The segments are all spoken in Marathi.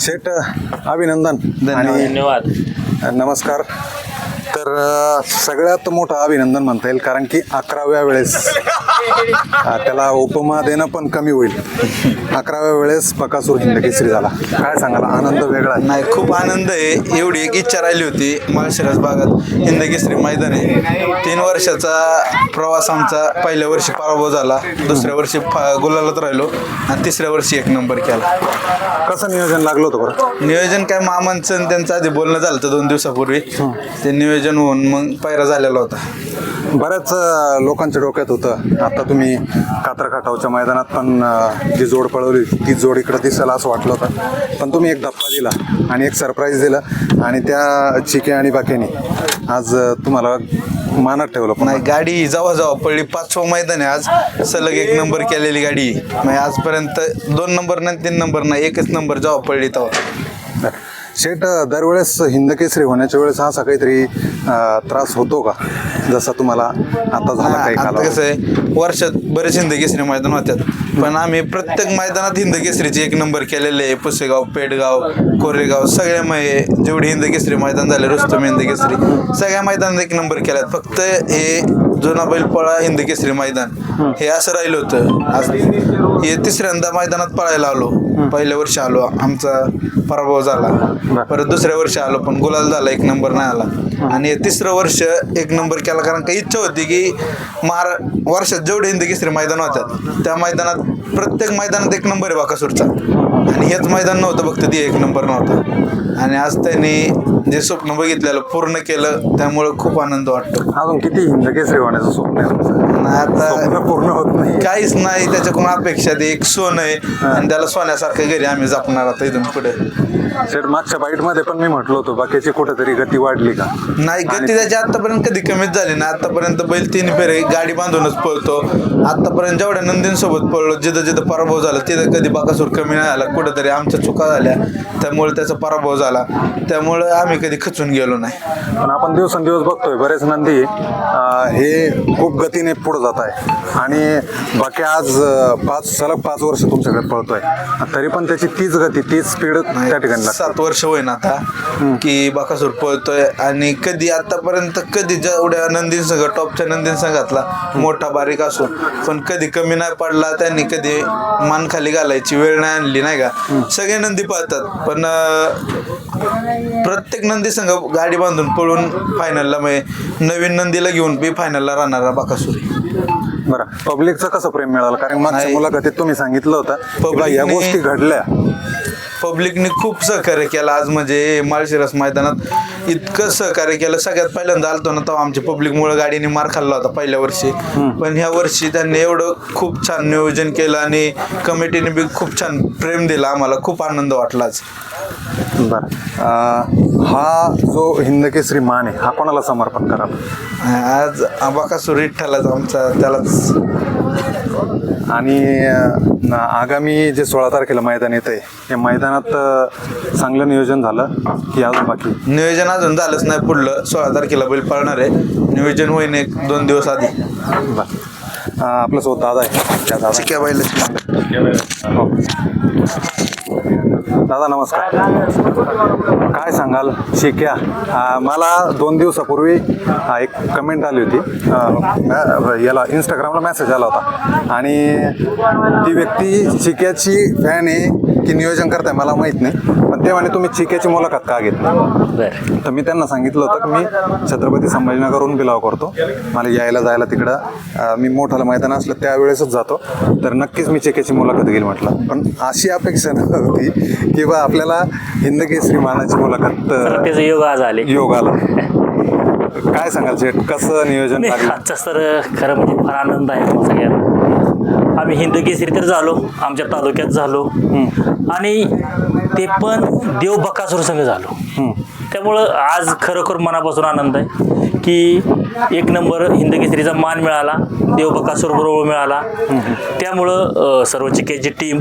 शेठ अभिनंदन. आणि धन्यवाद. नमस्कार. तर अ, सगळ्यात मोठं अभिनंदन म्हणता येईल कारण की अकराव्या वेळेस. अ, त्याला उपमा देणं पण कमी होईल. अकराव्या वेळेस बकासूर हिंद केसरी झाला. काय सांगाल आनंद वेगळा आहे. नाही खूप आनंद आहे. एवढी एक इच्छा राहिली होती. माळशिरस भागात हिंदकेसरी मैदान आहे. तीन वर्षाचा प्रवास आमचा पहिल्या वर्षी पराभव झाला. दुसऱ्या वर्षी फा- गुलालात राहिलो. आणि तिसऱ्या वर्षी एक नंबर केला. कसं नियोजन लागलं होतं बरं? नियोजन काय मामांचं आणि त्यांचं आधी बोलणं झालं होतं दोन दिवसापूर्वी. ते नियोजन होऊन मग पायरा झालेला होता. बऱ्याच लोकांच्या डोक्यात होतं. आता तुम्ही कात्र खटावच्या मैदानात पण जी जोड पळवली ती जोड इकडं दिसेल असं वाटलं होतं. पण तुम्ही एक धप्पा दिला आणि एक सरप्राईज दिला. आणि त्या चिके आणि बाक्याने आज तुम्हाला मानात ठेवलं पण. गाडी जेव्हा जेव्हा पडली पाचवं मैदान आहे आज. सलग एक नंबर केलेली गाडी. म्हणजे आजपर्यंत दोन नंबर नाही तीन नंबर नाही एकच नंबर जेव्हा पडली तेव्हा. शेट दरवेळेस हिंद केसरी होण्याच्या वेळेस असा काहीतरी त्रास होतो का? जसा तुम्हाला आता झाला काही आता? कसं आहे वर्षात बरेच हिंद केसरी मैदान होतात पण आम्ही प्रत्येक मैदानात हिंद केसरीचे एक नंबर केलेले आहे. पुसेगाव पेडगाव कोरेगाव सगळ्या मै जेवढे हिंद केसरी मैदान झाले रुस्तम हिंद केसरी सगळ्या मैदानात एक नंबर केल्यात. फक्त हे जुना बैलपोळा हिंद केसरी मैदान हे असं राहिलं होतं. आज हे तिसऱ्यांदा मैदानात पळायला आलो. पहिल्या वर्षी आलो आमचा पराभव झाला. परत दुसऱ्या वर्षी आलो पण गुलाल झाला एक नंबर नाही आला. आणि तिसरं वर्ष एक नंबर केला कारण काही इच्छा होती की महारा वर्षात जेवढे हिंद केसरी मैदान होतात त्या मैदानात प्रत्येक मैदानात एक नंबर आहे बाकासूरचा. आणि हेच मैदान नव्हतं फक्त ती एक नंबर नव्हता. आणि आज त्यांनी जे स्वप्न बघितलेलं पूर्ण केलं त्यामुळं खूप आनंद वाटतो. अजून किती हिंद केसरी होण्याचं स्वप्न आहे तुमचं? आणि आता स्वप्न पूर्ण होत नाही. काहीच नाही त्याच्याकडून अपेक्षा ते एक सोन आहे आणि त्याला सोन्यासारखं घरी आम्ही जपणार आता इथून पुढे. शेट मागच्या बाईटमध्ये पण मी म्हटलं होतं बाकीची कुठेतरी गती वाढली का? नाही गती त्याची आतापर्यंत कधी कमीच झाली ना आतापर्यंत बैल तीन फेरे गाडी बांधूनच पळतो. आतापर्यंत जेवढ्या नंदींसोबत पळलो जिथं जिथं पराभव झाला तिथं कधी बाकासूर कमी नाही झाला कुठंतरी आमच्या चुका झाल्या. त्यामुळे त्याचा पराभव झाला. त्यामुळे आम्ही कधी खचून गेलो नाही. पण आपण दिवसेंदिवस बघतोय बरेच नंदी हे खूप गतीने पुढे जात आहे. आणि बाकी आज पाच सलग पाच वर्ष तुमच्याकडे पळतोय. तरी पण त्याची तीच गती तीच स्पीड त्या ठिकाणी सात वर्ष होईन आता की बाकासूर पळतोय. आणि कधी आतापर्यंत कधी जेवढ्या नंदीन संघ टॉपच्या नंदीन संघातला मोठा बारीक असो पण कधी कमी नाही पडला त्यांनी कधी मान खाली घालायची वेळ नाही आणली नाही का? सगळे नंदी पळतात. पण प्रत्येक नंदी संघ गाडी बांधून पळून फायनलला म्हणजे नवीन नंदीला घेऊन बी फायनलला राहणारा बाकासूर. बरं. पब्लिकचं कसं प्रेम मिळालं? कारण मागच्या नाही. मुलाखतीत तुम्ही सांगितलं होतं की बा या गोष्टी घडल्या. पब्लिकने खूप सहकार्य केलं आज म्हणजे माळशिरस मैदानात इतकं सहकार्य केलं. सगळ्यात पहिल्यांदा आलतो ना तेव्हा आमच्या पब्लिकमुळे गाडीने मार खाल्ला होता पहिल्या वर्षी. पण ह्या वर्षी त्यांनी एवढं खूप छान नियोजन केलं आणि कमिटीने बी खूप छान प्रेम दिला. आम्हाला खूप आनंद वाटला आज. बरं. अं, हा जो हिंद केसरी मान आहे हा कोणाला समर्पण कराल? आज बाकासूर विठ्ठलाच आमचा त्यालाच. आणि अं, न- आगामी जे सोळा तारखेला मैदान येत आहे या मैदानात अं, चांगलं नियोजन झालं की अजून बाकी? नियोजन अजून झालंच नाही पुढलं सोळा तारखेला बैल पळणार आहे. नियोजन होईन एक दोन दिवस आधी. बरं. अं, आपल्यासोबत दादा आहे. त्या दादा चिक्या बैल हो. दादा नमस्कार. काय सांगाल? शिक्या. मला दोन दिवसापूर्वी एक कमेंट आली होती. याला इंस्टाग्रामला मेसेज आला होता. आणि ती व्यक्ती शिक्याची फॅन आहे की नियोजन करताय मला माहीत नाही. ते म्हणे तुम्ही चिक्याची मुलाखत का घेत नाही बर. तर मी त्यांना सांगितलं होतं की मी छत्रपती संभाजीनगरहून बिलाव करतो. मला यायला जायला तिकडं मी मोठालं मैदान असलं त्यावेळेसच जातो. तर नक्कीच मी चेकेची मुलाखत घेईल म्हटलं. पण अशी अपेक्षा नव्हती की बा आपल्याला हिंद केसरी मानाची मुलाखत योग आज आले. योग आला. काय सांगाल शेठ कसं नियोजन आजचा तर खरं म्हणजे फार आनंद आहे सगळ्यांना आम्ही हिंद केसरी तर झालो आमच्या तालुक्यात झालो. आणि ते पण देव बकासूर संघ झालो. त्यामुळं आज खरोखर मनापासून आनंद आहे. की एक नंबर हिंदकेसरीचा मान मिळाला देवबकासूर बरोबर मिळाला. त्यामुळं अ, सर्व जी टीम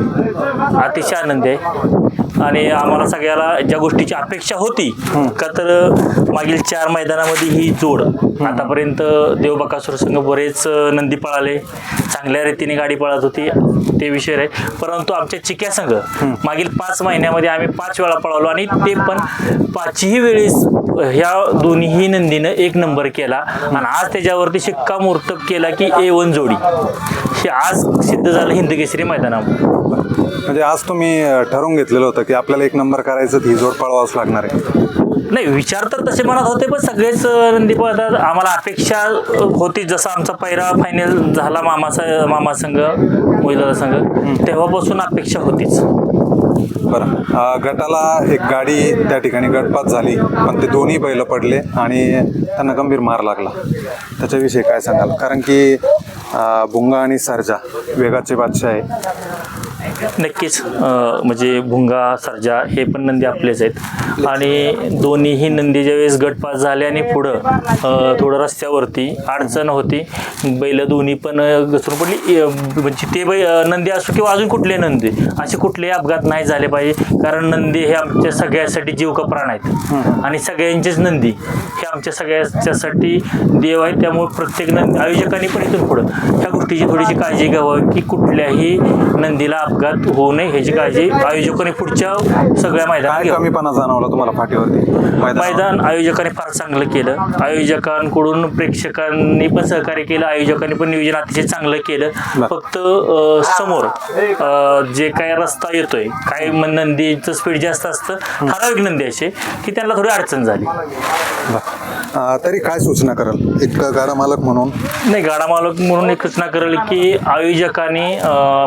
अतिशय आनंदी आहे. आणि आम्हाला सगळ्याला ज्या गोष्टीची अपेक्षा होती का तर मागील चार मैदानामध्ये ही जोड. आतापर्यंत देवबकासूर संघ बरेच अ, नंदी पळाले चांगल्या रीतीने गाडी पळत होती ते विषय आहे परंतु आमच्या चिक्या संघ मागील पाच महिन्यामध्ये आम्ही पाच वेळा पळवलो आणि ते पण पाचही वेळेस ह्या दोन्हीही नंदीनं एक नंबर केला. आणि आज त्याच्यावरती शिक्कामोर्तब केला की ए वन जोडी. हे आज सिद्ध झालं हिंद केसरी मैदानामध्ये म्हणजे आज तुम्ही ठरवून घेतलेलं होतं की आपल्याला एक नंबर करायचं ही जोड पळवावंच लागणार आहे. नाही विचार तर तसे मनात होते पण सगळेच नंदी पळतात आम्हाला अपेक्षा होती जसा आमचा पहिला फायनल झाला मामाचा मामा मोहिदादा संघ तेव्हापासून अपेक्षा होतीच. बरं. गटाला एक गाडी त्या ठिकाणी गटपात झाली पण ते दोन्ही बैल पडले आणि त्यांना गंभीर मार लागला. त्याच्याविषयी काय सांगाल? कारण की भुंगा आणि सरजा वेगाचे बादशाह आहे नक्कीच. म्हणजे भुंगा सरजा हे पण नंदी आपलेच आहेत. आणि दोन्हीही नंदी ज्यावेळेस गटपास झाले आणि पुढं थोडं रस्त्यावरती अडचण होती बैल दोन्ही पण घसरून पडली. म्हणजे ते बै नंदी असो किंवा अजून कुठले नंदी असे कुठलेही अपघात नाही झाले पाहिजे. कारण नंदी हे आमच्या सगळ्यासाठी जीव का प्राण आहेत. आणि सगळ्यांचेच नंदी हे आमच्या सगळ्याच्यासाठी देव आहेत. त्यामुळे प्रत्येक नंदी आयोजकांनी पण इथून पुढं ह्या गोष्टीची थोडीशी काळजी घ्यावी की कुठल्याही नंदीला अपघात होऊ नये ह्याची काळजी आयोजकांनी पुढच्या सगळ्या मैदानात काय घ्यावी. कमीपणा जाणवला तुम्हाला फाटीवरती? मैदानावर? मैदान आयोजकांनी फार चांगलं केलं. आयोजकांकडून प्रेक्षकांनी पण सहकार्य केलं आयोजकांनी पण नियोजन अतिशय चांगलं केलं. फक्त अ, समोर अ, जे काय रस्ता येतोय काही म- नंदीचं स्पीड जास्त असतं ठराविक नंदी असे की त्यांना थोडी अडचण झाली. अ, तरी काय सूचना कराल? एक गाडा मालक म्हणून? नाही गाडा मालक म्हणून एक सूचना करेल की आयोजकांनी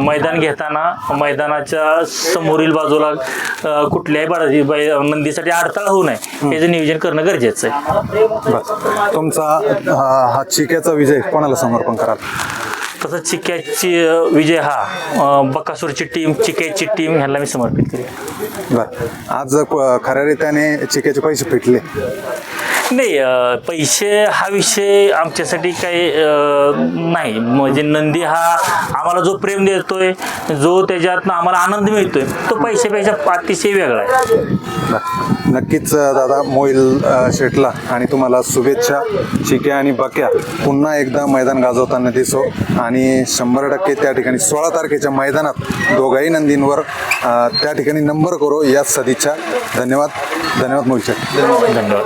मैदान घेताना मैदानाच्या समोरील बाजूला अ, कुठल्याही बाळाची बै- नंदीसाठी अडथळा होऊ नये. याचं नियोजन करणं गरजेचं आहे. बस तुमचा हा चिक्याचा विजय कोणाला समर्पण कराल? तसंच चिक्याची अ, विजय हा अ, बकासूरची टीम चिक्याची टीम ह्यांना मी समर्पित करेन बर. आज क- खऱ्या रीत्याने चिक्याचे पैसे फिटले नाही अ, पैसे हा विषय आमच्यासाठी काही अ, नाही. म्हणजे नंदी हा आम्हाला जो प्रेम देतोय जो त्याच्यातनं आम्हाला आनंद मिळतोय तो पैशापेक्षा अतिशय वेगळा आहे. बर. नक्कीच अ, दादा मोईल अ, शेटला आणि तुम्हाला शुभेच्छा चिक्या आणि बक्या. पुन्हा एकदा मैदान गाजवताना दिसो आणि शंभर टक्के त्या ठिकाणी सोळा तारखेच्या मैदानात दोघाही नंदींवर अ, त्या ठिकाणी नंबर करो याच सदिच्छा. धन्यवाद. धन्यवाद मोईल शेट. धन्यवाद.